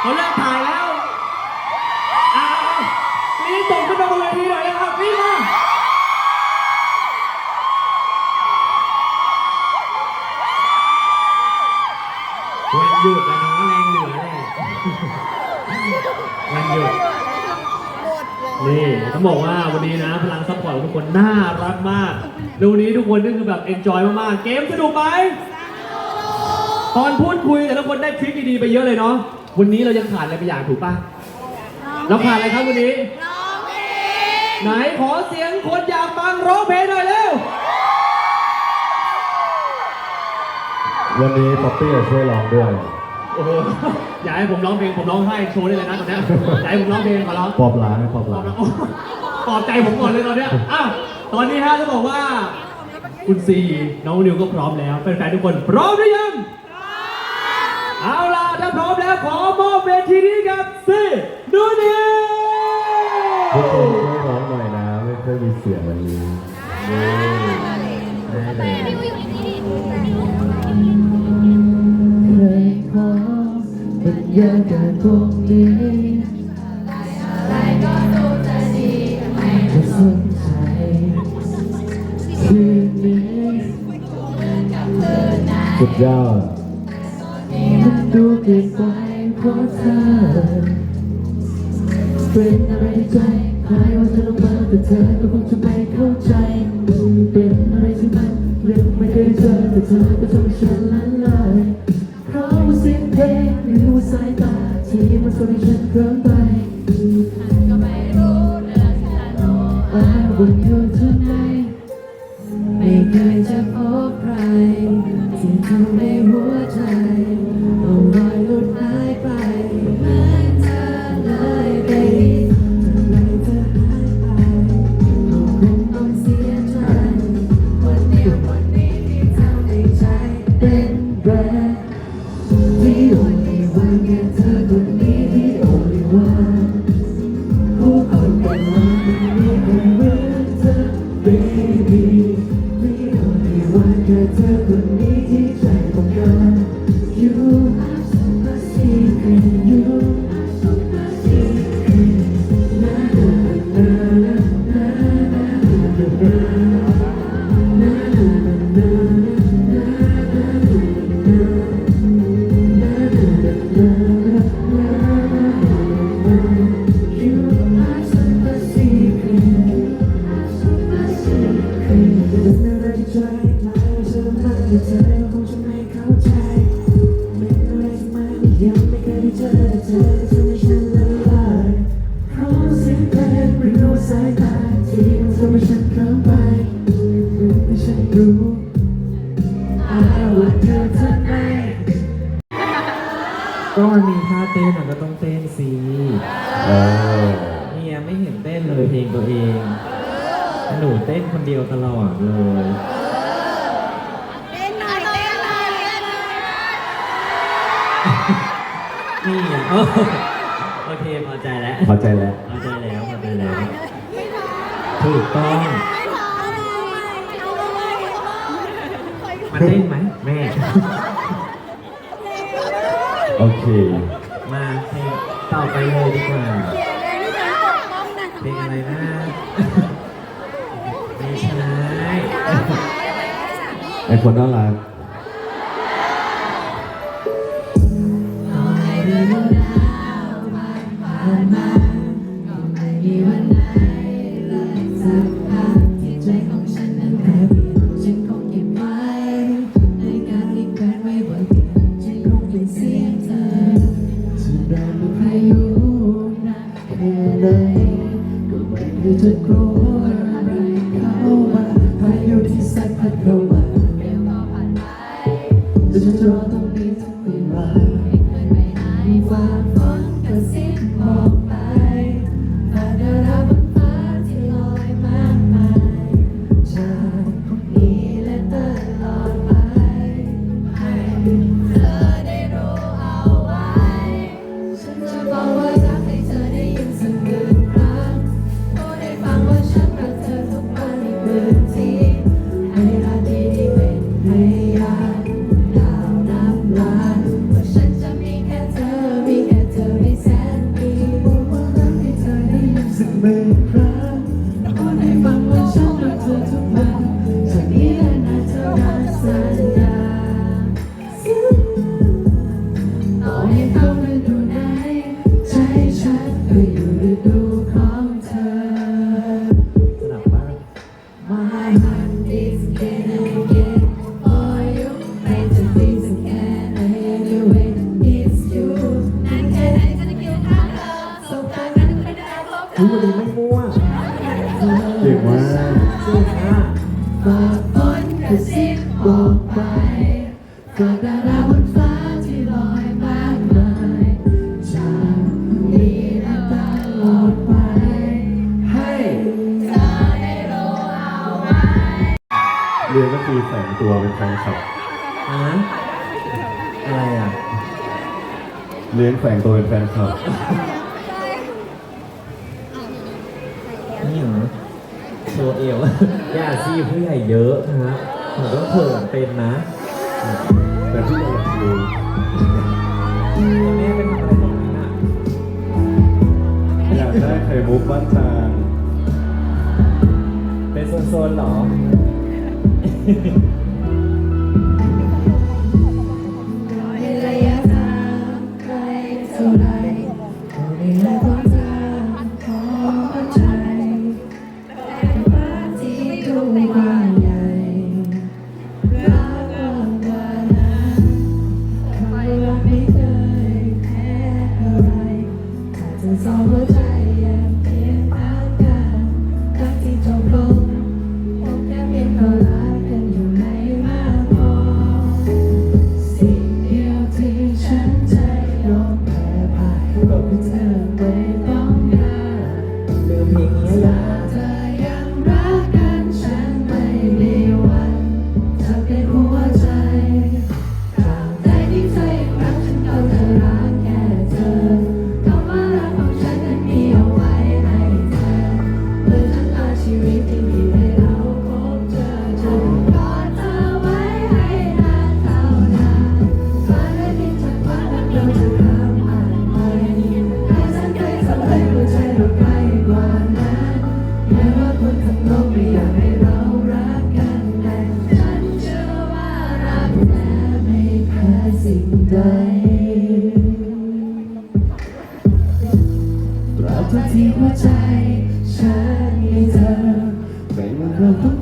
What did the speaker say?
เขาเริ่มถ่ายแล้วอ้าวนี่ส่งขึ้นมาบนเวทีหน่อยนะครับนี่มาวันหยุดนะเนาะแรงเหลือแหละวันหยุด นี่ต้องบอกว่าวันนี้นะ พลังซัพพอร์ตของทุกคนน่ารักมากแล้ววันนี้ทุกคนนี่คือแบบเอนจอยมากๆ เกมสนุกไหมตอนพูดคุยแต่ละคนได้ทริคดีๆไปเยอะเลยเนาะ วันนี้เรายังขาดอะไรไปอย่างถูกปะเราขาดอะไรครับวันนี้ไหนขอเสียงคนอยากฟังร้องเพลงหน่อยเร็ว วันนี้ป๊อปปี้จะช่วยร้องด้วย โอ้โหอยากให้ผมร้องเพลงผมร้องให้โชว์ได้เลยนะตอนเนี้ยอยากให้ผมร้องเพลงขอร้อง ปอบล้างปอบปลล้าองบปลอบใจผมก่อนเลยตอนเนี้ยอะตอนนี้ฮะจะบอกว่า คุณซีน้องนิวก็พร้อมแล้วแฟนๆทุกคนพร้อมหรือยังเอาล่ะ ถ้าพร้อมแล้วขอมอบเวทีนี้กับซีดูนิวทุกคนช่วยร้องหน่อยนะไม่ค่อยมีเสียงวันนี้ได้เลยเคยขอบรรยากาศตรงนี้จะสนใจคืนนี้สุดยอดมันดู เปลี่ยนไปเพราะเธอเป็นอะไรที่ใจคล้ายว่าจะลงมาแต่เธอก็คงจะไม่เข้าใจเป็นอะไรที่มันยังไม่เคยเจอแต่เธอก็ทำให้ฉันละลายเพราะว่าเสียงเพลงหรือสายตาที่มันส่งให้ฉันเคลิ้มไป I want you baby ไม่ไหวว่าแค่เธอคนนี้ที่ ไม่ฉันรู้ I want you tonight ก็มันมีท่าเต้นอะก็ต้องเต้นสิเออเนี่ยไม่เห็นเต้นเลยเพลงตัวเองหนูเต้นคนเดียวตลอดเลยนี่อะโอ้โอเคพอใจแล้วเข้าใจแล้วพอใจแล้วพอใจแล้วถูกต้อง มา เต้นไหมแม่ โอเค มาเพลงต่อไปเลยดีกว่าเพลงอะไรนะไม่ใช่ไอคนน่ารัก วอ กดาราบนฟ้าที่ลอยมากมายจากนี้และตลอดไปให้เธอได้รู้เอาไว้เรียนก็คือแฝงตัวเป็นแฟนคลับอะอะไรอะเรียนแฝงตัวเป็นแฟนคลับนี่เหรอโชว์เอว อย่าซีผู้ใหญ่เยอะนะผมต้องเผินเป็นนะ แต่ที่เราอยากรู้แม่เป็นอะไรตรงนี้น่ะอยากได้ไข่มุกบ้านจางเป็นโซนๆหรอ ทุกที่หัวใจฉันมีเธอไม่ว่าเราต้อง